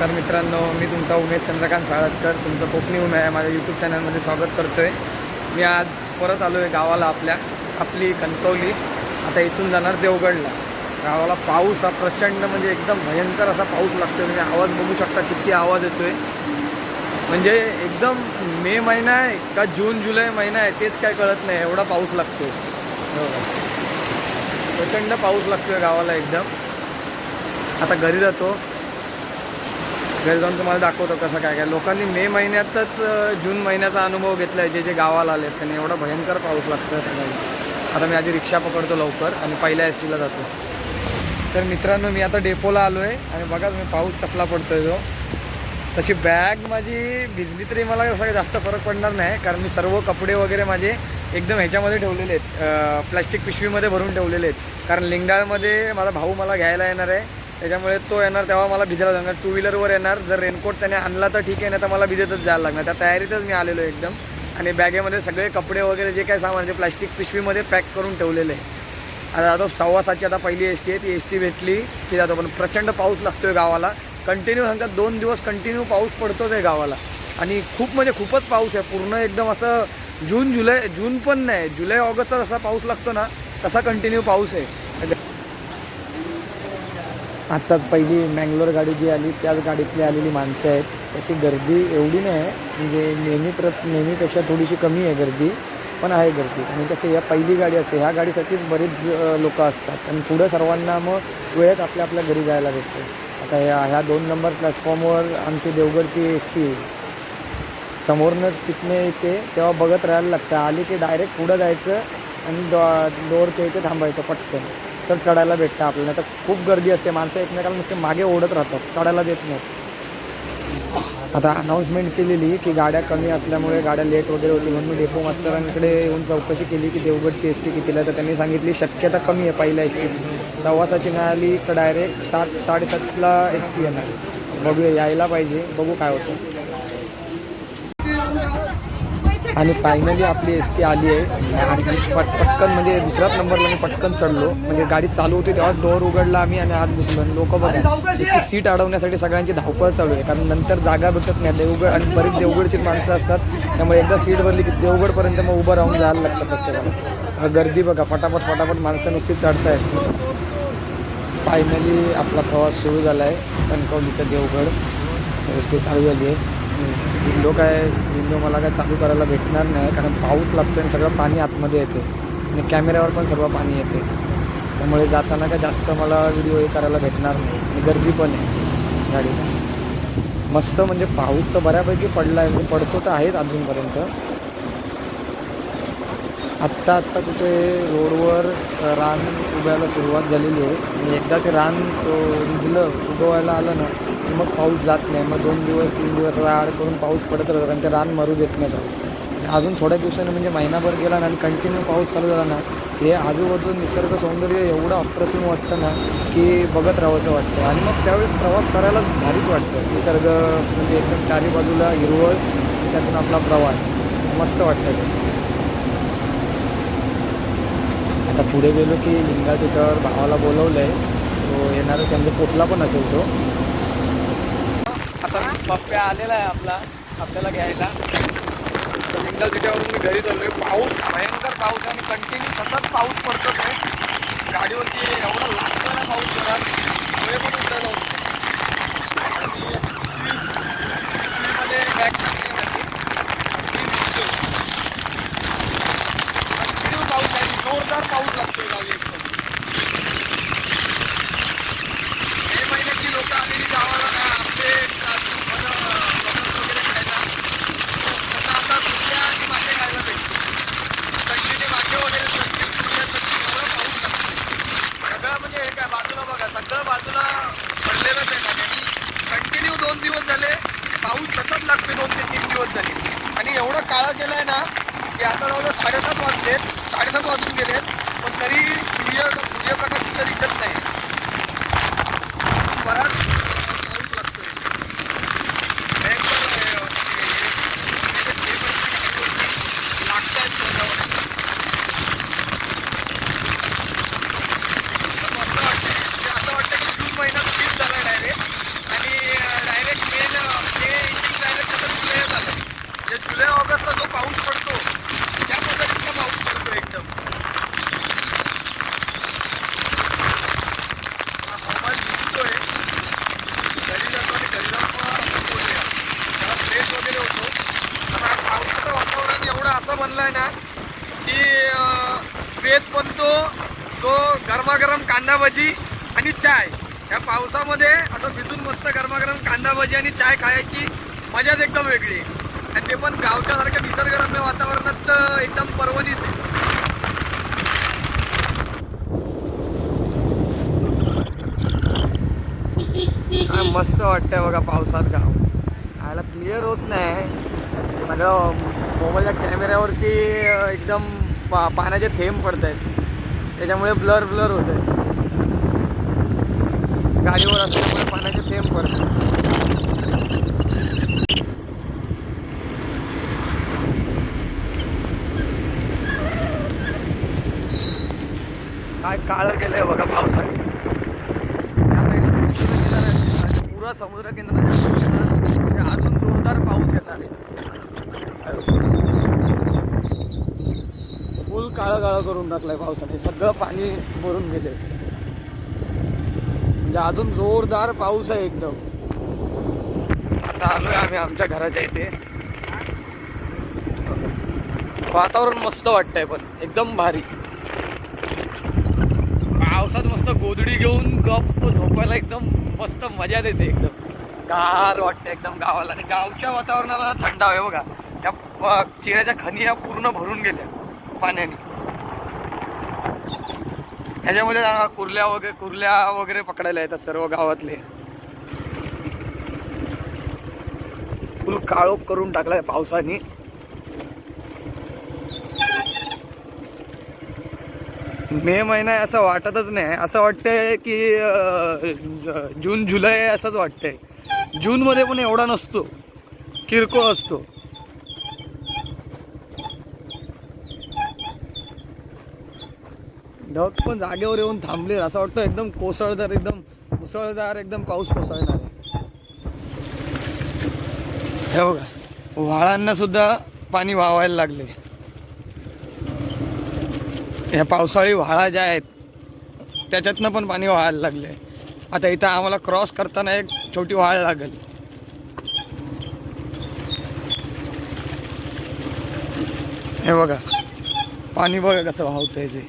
नमस्कार मित्रांनो मी तुमचा उमेश चंद्रकांत साळसकर. तुमचं कोकणी उमे आहे. माझ्या यूट्यूब चॅनलमध्ये स्वागत करतो आहे मी आज परत आलो आहे गावाला आपल्या आपली कणकवली. आता इथून जाणार देवगडला. गावाला पाऊस हा प्रचंड म्हणजे एकदम भयंकर असा पाऊस लागतो म्हणजे आवाज बघू शकता किती आवाज येतो आहे म्हणजे एकदम मे महिना आहे का जून जुलै महिना आहे तेच काय कळत नाही. एवढा पाऊस लागतो हो. प्रचंड पाऊस लागतो आहे गावाला एकदम. आता घरी जातो. घरी जाऊन तुम्हाला दाखवतो कसं काय काय. लोकांनी मे महिन्यातच जून महिन्याचा अनुभव घेतला आहे जे जे गावाला आले त्यांनी एवढा भयंकर पाऊस लागतो सकाळी आता मी आधी रिक्षा पकडतो लवकर आणि पहिल्या एस टीला जातो. तर मित्रांनो मी आता डेपोला आलो आहे आणि बघा तुम्ही पाऊस कसला पडतो आहे तो. तशी बॅग माझी भिजली तरी मला असं जास्त फरक पडणार नाही कारण मी सर्व कपडे वगैरे माझे एकदम ह्याच्यामध्ये ठेवलेले आहेत. प्लॅस्टिक पिशवीमध्ये भरून ठेवलेले आहेत. कारण लिंगाळमध्ये माझा भाऊ मला घ्यायला येणार आहे. त्याच्यामुळे तो येणार तेव्हा मला भिजायला लागणार टू व्हीलरवर येणार. जर रेनकोट त्याने आणला तर ठीक आहे नाही तर मला भिजतच जायला लागणार. त्या तयारीतच मी आलेलो आहे एकदम. आणि बॅगेमध्ये सगळे कपडे वगैरे जे काय सामान जे प्लास्टिक पिशवीमध्ये पॅक करून ठेवलेले आहे. आता जातो सव्वा सातची आता पहिली एस टी आहे. ती एस टी भेटली की जातो. पण प्रचंड पाऊस लागतोय गावाला. कंटिन्यू सांगतात दोन दिवस कंटिन्यू पाऊस पडतोच आहे गावाला. आणि खूप म्हणजे खूपच पाऊस आहे. पूर्ण एकदम असं जून जुलै जून पण नाही. जुलै ऑगस्टचा जसा पाऊस लागतो ना तसा कंटिन्यू पाऊस आहे. आत्ताच पहिली मँगलोर गाडी जी आली त्याच गाडीतली आलेली माणसं आहेत. तशी गर्दी एवढी नाही आहे म्हणजे नेहमी प्रत नेहमीपेक्षा थोडीशी कमी आहे गर्दी पण आहे गर्दी. आणि कसं या पहिली गाडी असते ह्या गाडीसाठीच बरेच लोक असतात. आणि पुढं सर्वांना मग वेळेत आपल्या आपल्या घरी जायला भेटते. आता ह्या ह्या दोन नंबर प्लॅटफॉर्मवर आमची देवगडची एस टी समोरनंच तिथने येते तेव्हा बघत राहायला लागतं. आली की डायरेक्ट पुढं जायचं आणि डॉ डोअरच्या इथे थांबायचं पटकन. तर चढायला भेटतं आपल्याला. तर खूप गर्दी असते. माणसं एकमेकाला नुसते मागे ओढत राहतात. चढायला देत नाहीत. आता अनाऊन्समेंट केलेली की गाड्या कमी असल्यामुळे गाड्या लेट वगैरे होती म्हणून मी डेपो मास्तरांकडे येऊन चौकशी केली की देवगडची एस टी कितीला तर त्यांनी सांगितली शक्यता कमी आहे पहिल्या एस टी सव्वासाची मिळाली आली तर डायरेक्ट सात साडेसातला एस टी येणार. बघूया यायला पाहिजे. बघू काय होतं. आणि फायनली आपली एस टी आली आहे. आणि पट पटकन म्हणजे दुसऱ्याच नंबरला मी पटकन चढलो. म्हणजे गाडी चालू होती तेव्हा डोअर उघडला आम्ही आणि आत घुसलो आणि लोक बघा सीट अडवण्यासाठी सगळ्यांची धावपळ चालू आहे. कारण नंतर जागा भेटत नाही. देवगड आणि बरीच देवगडची माणसं असतात. त्यामुळे एकदा सीट भरली की देवगडपर्यंत मग उभं राहून जायला लागतं प्रत्येकाला. गर्दी बघा पटापट फटाफट माणसं नुसती चढतायत. फायनली आपला प्रवास सुरू झाला आहे कणकवलीचं देवगड. एस टी चालू झाली आहे. विंडो काय विंडो मला काय चालू करायला भेटणार नाही कारण पाऊस लागतो आणि सगळं पाणी आतमध्ये येते आणि कॅमेऱ्यावर पण सर्व पाणी येते त्यामुळे जाताना काय जास्त मला व्हिडिओ हे करायला भेटणार नाही. आणि गर्दी पण आहे गाडीला. मस्त म्हणजे पाऊस तर बऱ्यापैकी पडला आहे म्हणजे पडतो तर आहेच अजूनपर्यंत. आत्ता आत्ता कुठे रोडवर रान उभ्याला सुरुवात झालेली आहे. आणि एकदा ते रान तो उगवायला आलं ना की मग पाऊस जात नाही. मग दोन दिवस तीन दिवस आड करून पाऊस पडत राहतो कारण ते रान मरू देत नाही पाऊस अजून थोड्या दिवसांनी म्हणजे महिनाभर गेला ना आणि कंटिन्यू पाऊस चालू झाला ना हे आजूबाजू निसर्ग सौंदर्य एवढं अप्रतिम वाटतं ना की बघत राहावंसं वाटतं. आणि मग त्यावेळेस प्रवास करायला भारीच वाटतं. निसर्ग म्हणजे एकदम चारी बाजूला हिरवळ त्यातून आपला प्रवास. मस्त वाटतं ते. आता पुढे गेलो की लिंगा तिथं भावाला बोलवलं आहे तो येणारा त्यांचा पोचला पण असेल तो. आता पप्प्या आलेला आहे आपला आपल्याला घ्यायला. विंडल तिच्यावरून मी घरी चाललोय. पाऊस भयंकर पाऊस आहे आणि कंटिन्यू सतत पाऊस पडतो आहे. गाडीवरती एवढा लागतो ना पाऊस घरात वेळ पण उठायला होते आणि पिशवी पिशवीमध्ये बॅग टाकली माझी ती भिजतोय. कंटिन्यू पाऊस आहे जोरदार पाऊस लागतोय गावी एकदम मे महिन्यातली लोक आलेली गावाला ना आंबे काजू फणं, फणस वगैरे खायला त्यांना आता दुसऱ्या आणि मासे खायला भेटते थंडीचे मासे वगैरे थंडी पुण्यासाठी एवढा पाऊस लागतो सगळं म्हणजे हे काय बाजूला बघा सगळं बाजूला पडलेलंच आहे पाणी कंटिन्यू दोन दिवस झाले पाऊस सतत लागते दोन ते तीन दिवस झाले. आणि एवढं काळं केलं आहे ना की आता जवळजवळ साडेसात वाजलेत साडेसात वाजून गेलेत पण तरी सूर्य सूर्यप्रकाश तिथं दिसत नाही बराच पाऊस लागतोय भयंकर, अं, हे- हे- हे- लागतायत तोंडावर. पण मस्त वाटतंय. म्हणजे असं वाटतं की जून महिना स्किप झाला डायरेक्ट आणि डायरेक्ट ना की अं, बेत बनतो तो गरमागरम कांदा भजी आणि चाय. या पावसामध्ये असं भिजून मस्त गरमागरम कांदा भजी आणि चाय खायची मजाच एकदम वेगळी. आणि ते पण गावच्या सारख्या निसर्गरम्य वातावरणात तर एकदम पर्वणीच आहे. मस्त वाटतंय बघा पावसात गाव. आयला क्लिअर होत नाही. सगळं मोबाईलच्या कॅमेऱ्यावरती एकदम पा पाण्याचे थेंब पडत आहेत त्याच्यामुळे ब्लर ब्लर होत आहे गाडीवर असल्यामुळे पाण्याचे थेंब पडतात. काय काळं केलंय बघा पावसाने त्या पुरा समुद्र किनारा म्हणजे अजून जोरदार पाऊस येणार आहे. फुल काळं काळं करून टाकलंय पावसाने. सगळं पाणी भरून गेले म्हणजे अजून जोरदार पाऊस आहे एकदम. आता आलोय आम्ही आमच्या घराच्या इथे. वातावरण मस्त वाटतंय पण एकदम भारी. पावसात मस्त गोधडी घेऊन गप्प झोपायला एकदम मस्त मजा देते एकदम. गार वाटतं एकदम गावाला. आणि गावच्या वातावरणाला थंड हवे बघा. त्या चिऱ्याच्या खनिया पूर्ण भरून गेल्या पाण्याने. ह्याच्यामध्ये कुर्ल्या वगैरे कुर्ल्या वगैरे पकडायला येतात सर्व गावातले. फुल काळोख करून टाकलाय पावसाने. मे महिना आहे असं वाटतच नाही. असं वाटतंय की जून जुलै आहे असंच वाटतंय. जूनमध्ये पण एवढा नसतो. किरकोळ असतो. ढग पण जागेवर येऊन थांबले असं वाटतं एकदम कोसळदार एकदम मुसळधार एकदम पाऊस कोसळणार आहे. हे बघा व्हाळांना सुद्धा पाणी वाहायला लागले. ह्या पावसाळी व्हाळा ज्या आहेत त्याच्यातनं पण पाणी वाहायला लागले. आता इथं आम्हाला क्रॉस करताना एक छोटी व्हाळ लागेल. हे बघा पाणी बघा कसं वाहतंय ते.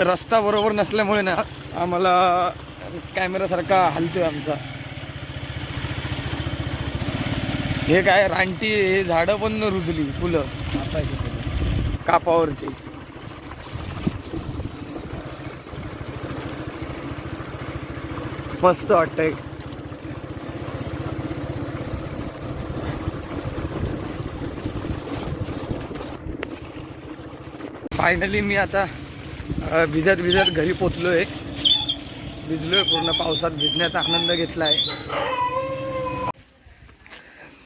रस्ता बरोबर नसल्यामुळे ना आम्हाला कॅमेरासारखा हलतोय आमचा. हे काय रानटी हे झाडं पण रुजली फुलं. कापावरची. मस्त वाटतंय. फायनली मी आता भिजत भिजत घरी पोचलोय. आहे पूर्ण पावसात भिजण्याचा आनंद घेतलाय.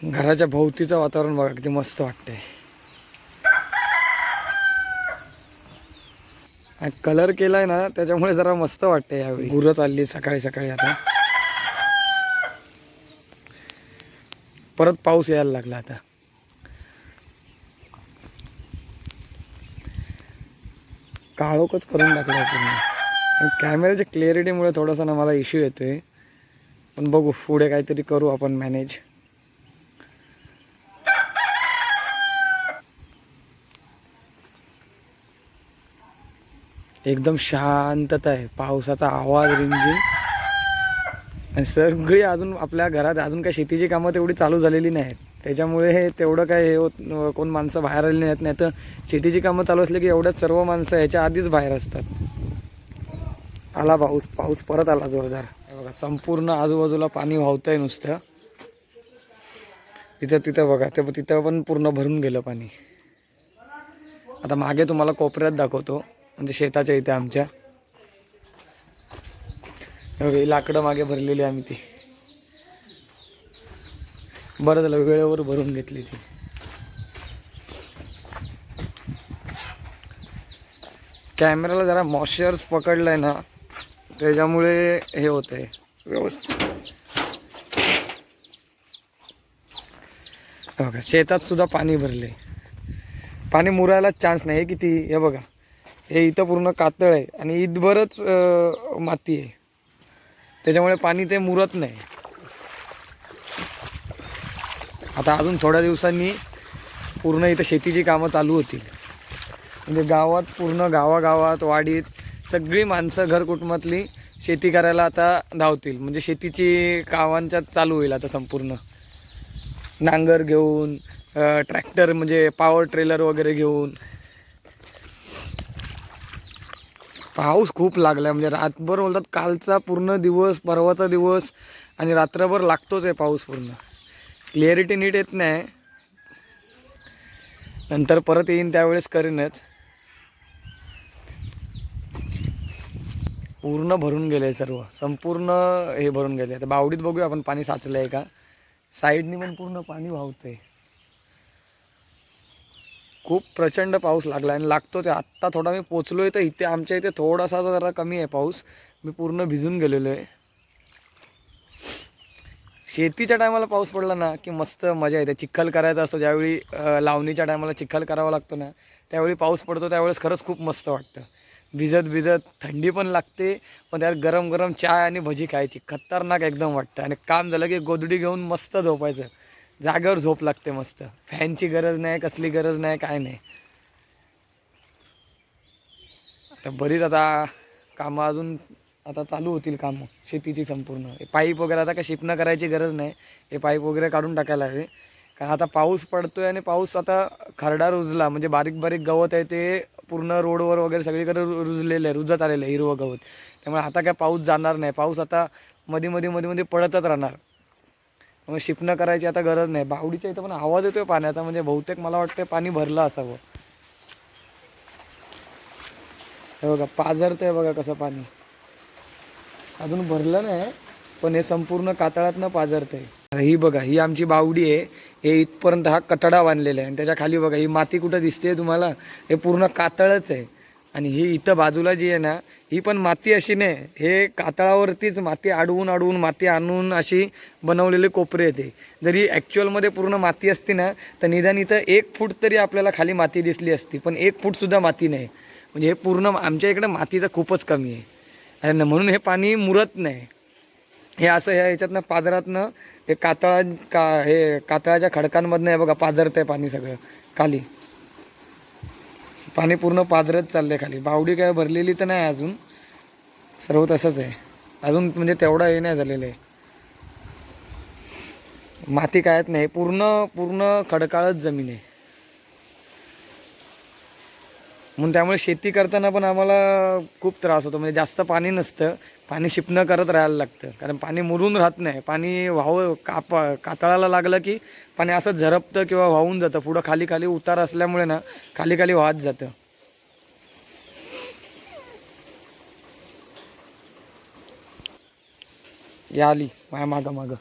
घराच्या भोवतीचं वातावरण बघा किती मस्त वाटते आणि कलर केलाय ना त्याच्यामुळे जरा मस्त वाटते यावेळी. गुरं चालली सकाळी सकाळी आता. परत पाऊस यायला लागला आता. काळोखच करून टाकला पूर्ण. आणि कॅमेऱ्याच्या क्लिअरिटीमुळे थोडासा ना मला इश्यू येतो आहे पण बघू पुढे काहीतरी करू आपण मॅनेज एकदम शांतता आहे. पावसाचा आवाज रिंजी आणि सगळी अजून आपल्या घरात अजून काही शेतीची कामं तेवढी चालू झालेली नाहीत. त्याच्यामुळे हे तेवढं काय हे होत कोण माणसं बाहेर आली नाहीत. नाही तर शेतीची कामं चालू असली की एवढ्याच सर्व माणसं ह्याच्या आधीच बाहेर असतात. आला पाऊस. पाऊस परत आला जोरदार. हे बघा संपूर्ण आजूबाजूला पाणी वाहतंय नुसतं. तिथं तिथं बघा ते तिथं पण पूर्ण भरून गेलं पाणी. आता मागे तुम्हाला कोपऱ्यात दाखवतो म्हणजे शेताच्या इथे आमच्या. बघा, लाकडं मागे भरलेली आम्ही ती. बरं झालं वेळेवर भरून घेतली ती. कॅमेराला जरा मॉइश्चर्स आहे ना त्याच्यामुळे हे होतंय. व्यवस्थित. हे बघा शेतात सुद्धा पाणी भरले पाणी मुरायला चान्स नाही हे किती? हे बघा. हे इथं पूर्ण कातळ आहे आणि इथभरच माती आहे. त्याच्यामुळे पाणी ते मुरत नाही. आता अजून थोड्या दिवसांनी पूर्ण इथं शेतीची कामं चालू होतील. म्हणजे गावात पूर्ण गावागावात वाडीत सगळी माणसं घर कुटुंबातली शेती करायला आता धावतील. म्हणजे शेतीची कामांच्या चालू होईल आता संपूर्ण. नांगर घेऊन ट्रॅक्टर म्हणजे पॉवर ट्रेलर वगैरे घेऊन. पाऊस खूप लागला आहे म्हणजे रातभर बोलतात कालचा पूर्ण दिवस परवाचा दिवस आणि रात्रभर लागतोच आहे पाऊस पूर्ण. क्लिअरिटी नीट येत नाही. नंतर परत येईन त्यावेळेस करीनच. पूर्ण भरून गेलं आहे सर्व. संपूर्ण हे भरून गेले आता बावडीत बघूया आपण पाणी साचलं आहे का? साईडनी पण पूर्ण पाणी वाहतंय. खूप प्रचंड पाऊस लागला आणि लागतोच आहे. आत्ता थोडा मी पोचलो आहे तर इथे आमच्या इथे थोडासा जरा कमी आहे पाऊस. मी पूर्ण भिजून गेलेलो आहे शेतीच्या टायमाला पाऊस पडला ना की मस्त मजा येते. चिखल करायचा असतो ज्यावेळी लावणीच्या टायमाला चिखल करावा लागतो ना त्यावेळी पाऊस पडतो त्यावेळेस खरंच खूप मस्त वाटतं. भिजत भिजत थंडी पण लागते पण त्यात गरम गरम चाय आणि भजी खायची. खतरनाक एकदम वाटतं. आणि काम झालं की गोदडी घेऊन मस्त झोपायचं. जागेवर झोप लागते मस्त. फॅनची गरज नाही कसली गरज नाही काय नाही. आता बरीच आता कामं अजून आता चालू होतील कामं शेतीची संपूर्ण. हे पाईप वगैरे आता काय शिपणं करायची गरज नाही. हे पाईप वगैरे काढून टाकायला हवे. कारण आता पाऊस पडतोय आणि पाऊस आता खरडा रुजला. म्हणजे बारीक बारीक गवत आहे ते पूर्ण रोडवर वगैरे सगळीकडे रुजलेलं आहे. रुजत आलेलं आहे हिरवं गवत. त्यामुळे आता काय पाऊस जाणार नाही. पाऊस आता मध्ये मध्ये मध्ये मध्ये पडतच राहणार. मग शिपणं करायची आता गरज नाही. बावडीच्या इथं पण आवाज येतोय पाण्याचा. म्हणजे बहुतेक मला वाटतं पाणी भरलं असावं. हे बघा पाझरतंय बघा कसं पाणी. अजून भरलं नाही पण हे संपूर्ण कातळातनं पाझरतंय. आहे ही बघा ही आमची बावडी आहे. हे इथपर्यंत हा कटडा बांधलेला आहे. आणि त्याच्याखाली बघा ही माती कुठं दिसते तुम्हाला? हे पूर्ण कातळच आहे. आणि ही इथं बाजूला जी आहे ना ही पण माती अशी नाही. हे कातळावरतीच माती अडवून अडवून माती आणून अशी बनवलेले कोपरे येते. जरी ॲक्च्युअलमध्ये पूर्ण माती असती ना तर निदान इथं एक फूट तरी आपल्याला खाली माती दिसली असती. पण एक फूटसुद्धा माती नाही. म्हणजे हे पूर्ण आमच्या इकडे मातीचं खूपच कमी आहे. ना म्हणून हे पाणी मुरत नाही. हे असं ह्या ह्याच्यातनं पादरातनं हे कातळा का हे कातळाच्या खडकांमधनं हे बघा पाझरतंय पाणी सगळं खाली. पाणी पूर्ण पाझरत आहे खाली. बावडी काय भरलेली तर नाही अजून. सर्व तसंच आहे. अजून म्हणजे तेवढा हे नाही झालेलं आहे. माती कायच नाही. पूर्ण पूर्ण खडकाळच जमीन आहे. म्हणून त्यामुळे शेती करताना पण आम्हाला खूप त्रास होतो. म्हणजे जास्त पाणी नसतं. पाणी शिपणं करत राहायला लागतं. कारण पाणी मुरून राहत नाही. पाणी वाहू काप कातळाला लागलं की पाणी असं झरपतं किंवा वाहून जातं. पुढं खाली खाली उतार असल्यामुळे ना खाली खाली वाहत जातं. या आली. माझ्या मागं मागं.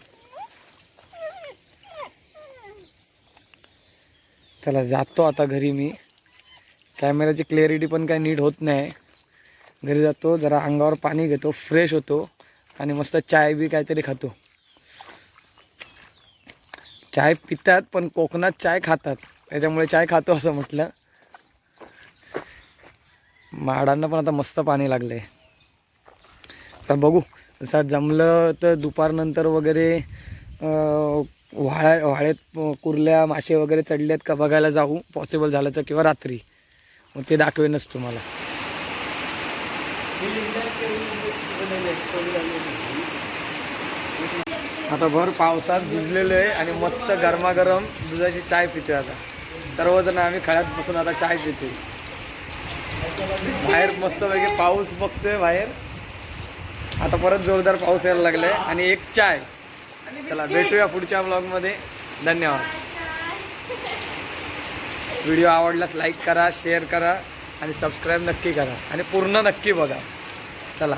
चला जातो आता घरी मी. कॅमेऱ्याची क्लिअरिटी पण काही नीट होत नाही. घरी जातो जरा अंगावर पाणी घेतो फ्रेश होतो आणि मस्त चाय बी काहीतरी खातो. चाय पितात पण कोकणात चाय खातात. त्याच्यामुळे चाय खातो असं म्हटलं. माडांना पण आता मस्त पाणी लागलं आहे तर बघू जसं जमलं तर दुपारनंतर वगैरे वाळ्या वाळ्यात कुर्ल्या मासे वगैरे चढलेत का बघायला जाऊ पॉसिबल झालं तर किंवा रात्री. मग ते दाखवेनच तुम्हाला. आता भर पावसात भिजलेलो आहे आणि मस्त गरमागरम दुधाची चाय पितो आता. सर्वजण आम्ही खळ्यात बसून आता चाय पितोय. बाहेर मस्तपैकी पाऊस बघतोय बाहेर. आता परत जोरदार पाऊस यायला लागलाय आणि एक चाय. चला भेटूया पुढच्या ब्लॉगमध्ये धन्यवाद. व्हिडिओ आवडल्यास लाईक करा शेअर करा आणि सबस्क्राईब नक्की करा आणि पूर्ण नक्की बघा. चला.